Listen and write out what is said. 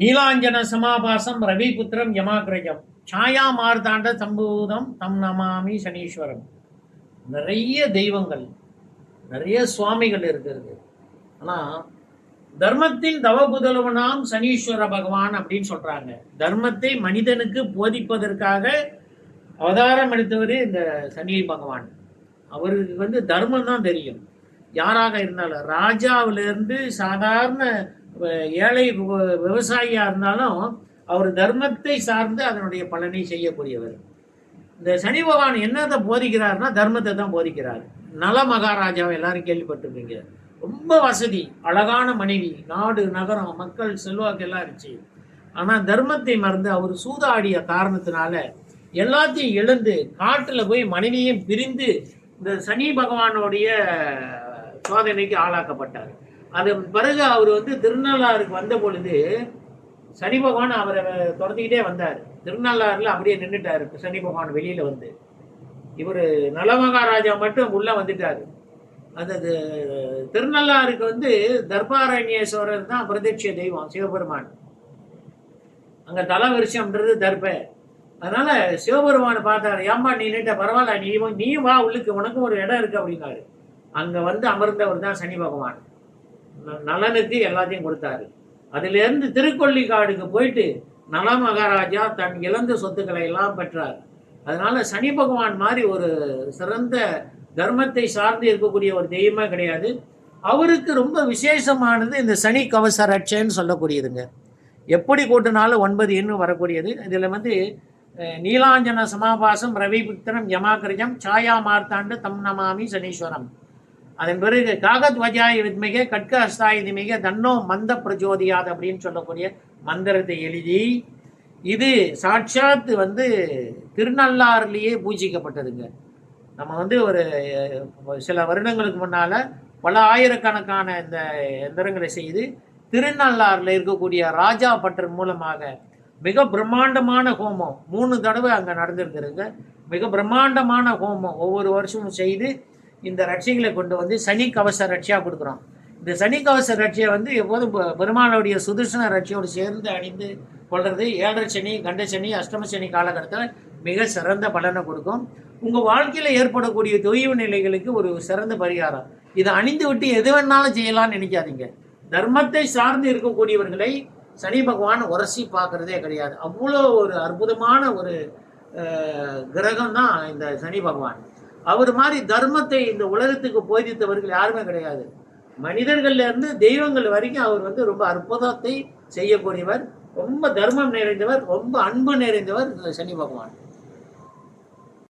நீலாஞ்சன சமாபாசம் ரவிபுத்திரம் யமாகிரஜம் சாயா மார்த்தாண்ட சம்பூதம் தம் நமாமி சனீஸ்வரம். நிறைய தெய்வங்கள் நிறைய சுவாமிகள் இருக்கிறது. ஆனால் தர்மத்தின் தவபுதல்வனாம் சனீஸ்வர பகவான் அப்படின்னு சொல்கிறாங்க தர்மத்தை மனிதனுக்கு போதிப்பதற்காக அவதாரம் எடுத்தவர் இந்த சனி பகவான். அவருக்கு வந்து தர்மம் தான் தெரியும். யாராக இருந்தாலும் ராஜாவிலிருந்து சாதாரண ஏழை விவசாயியாக இருந்தாலும் அவர் தர்மத்தை சார்ந்து அதனுடைய பலனை செய்யக்கூடியவர். இந்த சனி பகவான் என்னத்தை போதிக்கிறார்னா தர்மத்தை தான் போதிக்கிறார். நல மகாராஜாவை எல்லாரும் கேள்விப்பட்டிருப்பீங்க. ரொம்ப வசதி அழகான மனைவி நாடு நகரம் மக்கள் செல்வாக்கு எல்லாம் இருந்துச்சு. ஆனால் தர்மத்தை மறந்து அவர் சூதாடிய காரணத்தினால எல்லாத்தையும் இழந்து காட்டில் போய் மனைவியும் பிரிந்து இந்த சனி பகவானுடைய சோதனைக்கு ஆளாக்கப்பட்டார். அதன் பிறகு அவர் வந்து திருநள்ளாறுக்கு வந்த பொழுது சனி பகவான் அவரை துரத்திக்கிட்டே வந்தார். திருநள்ளாறுல அப்படியே நின்றுட்டாரு சனி பகவான் வெளியில வந்து. இவர் நலமகாராஜா மட்டும் உள்ள வந்துட்டாரு. அந்த திருநள்ளாருக்கு வந்து தர்பாரண்யேஸ்வரர் தான் பிரதட்சிய தெய்வம் சிவபெருமான். அங்கே தல விருஷம்ன்றது தர்ப அதனால சிவபெருமானை பார்த்தாரு ஏம்மா நீ நீட்ட பரவாயில்ல நீ நீயும் வா உள்ளுக்கு உனக்கும் ஒரு இடம் இருக்கு அப்படின்னாரு. அங்கே வந்து அமர்ந்தவர் தான் சனி பகவான். நலனுக்கு எல்லாத்தையும் கொடுத்தாரு. அதுல இருந்து திருக்கொள்ளிக்காடுக்கு போயிட்டு நல மகாராஜா தன் இழந்த சொத்துக்களை எல்லாம் பெற்றார். அதனால சனி பகவான் மாதிரி ஒரு சிறந்த தர்மத்தை சார்ந்து இருக்கக்கூடிய ஒரு தெய்வமே கிடையாது. அவருக்கு ரொம்ப விசேஷமானது இந்த சனி கவச ரட்சைன்னு சொல்லக்கூடியதுங்க. எப்படி கூட்டினாலும் ஒன்பது எண்ணு வரக்கூடியது. இதில் வந்து நீலாஞ்சன சமாபாசம் ரவிபுத்திரம் யமாகிரஜம் சாயா மார்த்தாண்டு தம் நமாமி சனீஸ்வரம். அதன் பிறகு காகத் வித்மிக கட்க அஸ்தாயுதிமிக தன்னோ மந்த பிரஜோதியாது அப்படின்னு சொல்லக்கூடிய மந்திரத்தை எழுதி இது சாட்சாத் வந்து திருநள்ளாறுலேயே பூஜிக்கப்பட்டதுங்க. நம்ம வந்து ஒரு சில வருடங்களுக்கு முன்னால் பல ஆயிரக்கணக்கான இந்த எந்திரங்களை செய்து திருநள்ளாறில் இருக்கக்கூடிய ராஜா பட்டர் மூலமாக மிக பிரம்மாண்டமான ஹோமம் மூணு தடவை அங்கே நடந்திருக்கிறதுங்க. மிக பிரம்மாண்டமான ஹோமம் ஒவ்வொரு வருஷமும் செய்து இந்த ரட்சிகளை கொண்டு வந்து சனி கவச ரட்சியாக கொடுக்குறோம். இந்த சனி கவச ரட்சியை வந்து எப்போதும் பெருமானுடைய சுதர்சன ரட்சியோடு சேர்ந்து அணிந்து கொள்வது ஏழரை சனி கண்ட சனி அஷ்டம சனி காலகட்டத்தில் மிக சிறந்த பலனை கொடுக்கும். உங்கள் வாழ்க்கையில் ஏற்படக்கூடிய தொய்வு நிலைகளுக்கு ஒரு சிறந்த பரிகாரம். இதை அணிந்து விட்டு எது வேணாலும் செய்யலாம்னு நினைக்காதீங்க. தர்மத்தை சார்ந்து இருக்கக்கூடியவர்களை சனி பகவான் உரசி பார்க்கறதே கிடையாது. அவ்வளோ ஒரு அற்புதமான ஒரு கிரகம் தான் இந்த சனி பகவான். அவர் மாதிரி தர்மத்தை இந்த உலகத்துக்கு போதித்தவர்கள் யாருமே கிடையாது. மனிதர்கள்ல இருந்து தெய்வங்கள் வரைக்கும் அவர் வந்து ரொம்ப அற்புதத்தை செய்யக்கூடியவர் ரொம்ப தர்மம் நிறைந்தவர் ரொம்ப அன்பு நிறைந்தவர் இந்த சனி பகவான்.